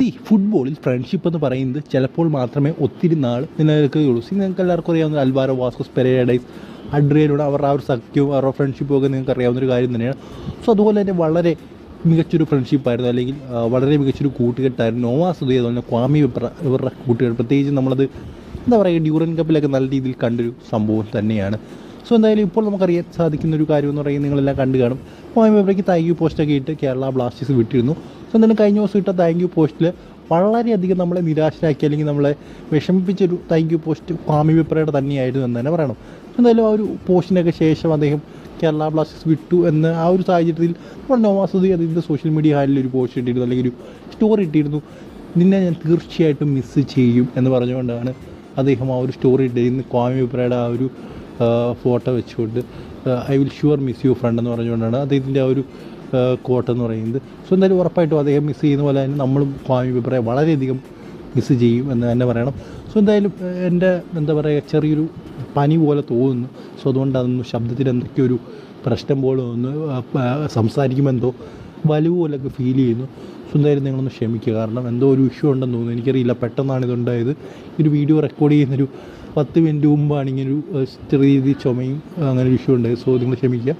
C ഫുട്ബോളിൽ friendship എന്ന് പറയുന്നത് ചിലപ്പോൾ മാത്രമേ ഒത്തിരി നാൾ നിലനിൽക്കുകയുള്ളൂ. സി നിങ്ങൾക്ക് എല്ലാവർക്കും അറിയാവുന്ന അൽവാരോ വാസ്കോസ് പെരേഡൈസ് അഡ്രിയനോട് അവരുടെ ആ ഒരു സഖ്യവും അവരുടെ ഫ്രണ്ട്ഷിപ്പും ഒക്കെ നിങ്ങൾക്ക് അറിയാവുന്ന ഒരു കാര്യം തന്നെയാണ്. സോ അതുപോലെ തന്നെ വളരെ മികച്ചൊരു ഫ്രണ്ട്ഷിപ്പായിരുന്നു അല്ലെങ്കിൽ വളരെ മികച്ചൊരു കൂട്ടുകെട്ടായിരുന്നു നോവാ സുധി അതുപോലെ ക്വാമി ഇവരുടെ കൂട്ടുകെട്ട്. പ്രത്യേകിച്ച് നമ്മളത് എന്താ പറയുക ഡ്യൂറൻ കപ്പിലൊക്കെ നല്ല രീതിയിൽ കണ്ടൊരു സംഭവം തന്നെയാണ്. സോ എന്തായാലും ഇപ്പോൾ നമുക്കറിയാൻ സാധിക്കുന്ന ഒരു കാര്യം എന്ന് പറയുന്നത് നിങ്ങളെല്ലാം കണ്ടു കാണും. വിപ്രയ്ക്ക് താങ്ക് യു പോസ്റ്റൊക്കെ ഇട്ട് കേരള ബ്ലാസ്റ്റേഴ്സ് വിട്ടിരുന്നു. സോ എന്തായാലും കഴിഞ്ഞ ദിവസം ഇട്ട താങ്ക് യു പോസ്റ്റിൽ വളരെയധികം നമ്മളെ നിരാശരാക്കി അല്ലെങ്കിൽ നമ്മളെ വിഷമിപ്പിച്ചൊരു താങ്ക് യു പോസ്റ്റ് ക്വാമി വിപ്രയുടെ തന്നെയായിരുന്നു എന്ന് തന്നെ പറയണം. എന്തായാലും ആ ഒരു പോസ്റ്റിനൊക്കെ ശേഷം അദ്ദേഹം കേരള ബ്ലാസ്റ്റേഴ്സ് വിട്ടു എന്ന് ആ ഒരു സാഹചര്യത്തിൽ നമ്മുടെ നോമാസുദി അതിന്റെ സോഷ്യൽ മീഡിയ ഹാലിൽ ഒരു പോസ്റ്റ് ഇട്ടിരുന്നു അല്ലെങ്കിൽ ഒരു സ്റ്റോറി ഇട്ടിരുന്നു. നിന്നെ ഞാൻ തീർച്ചയായിട്ടും മിസ്സ് ചെയ്യും എന്ന് പറഞ്ഞുകൊണ്ടാണ് അദ്ദേഹം ആ ഒരു സ്റ്റോറി ഇട്ടിരുന്നു ക്വാമി വിപ്രയുടെ ആ ഒരു ഫോട്ടോ വെച്ചുകൊണ്ട് I will sure miss you friend എന്ന് പറഞ്ഞുകൊണ്ടാണ് അദ്ദേഹത്തിന്റെ ആ ഒരു കോട്ട് എന്ന് പറയുന്നത്. സോ എന്തായാലും ഉറപ്പായിട്ടും അദ്ദേഹം മിസ് ചെയ്യുന്ന പോലെ തന്നെ നമ്മളും സ്വാമി വിപ്രയെ വളരെയധികം മിസ് ചെയ്യും എന്ന് തന്നെ പറയണം. സോ എന്തായാലും എന്റെ എന്താ പറയുക ചെറിയൊരു പനി പോലെ തോന്നുന്നു. സോ അതുകൊണ്ട് അതൊന്നും ശബ്ദത്തിൽ എന്തൊക്കെയൊരു പ്രശ്നം പോലെ ഒന്ന് സംസാരിക്കുമ്പോൾ എന്തോ വലിവ് പോലൊക്കെ ഫീൽ ചെയ്യുന്നു. സോ എന്തായാലും നിങ്ങളൊന്ന് ക്ഷമിക്കുക കാരണം എന്തോ ഒരു ഇഷ്യൂ ഉണ്ടെന്ന് തോന്നുന്നു. എനിക്കറിയില്ല പെട്ടെന്നാണ് ഇതുണ്ടായത്. ഒരു വീഡിയോ റെക്കോർഡ് ചെയ്യുന്നൊരു പത്ത് മിനിറ്റ് മുമ്പാണ് ഇങ്ങനൊരു ചെറിയ രീതിയിൽ ചുമയും അങ്ങനെ ഒരു ഇഷ്യൂ ഉണ്ടായത്. സോ നിങ്ങൾ ക്ഷമിക്കുക.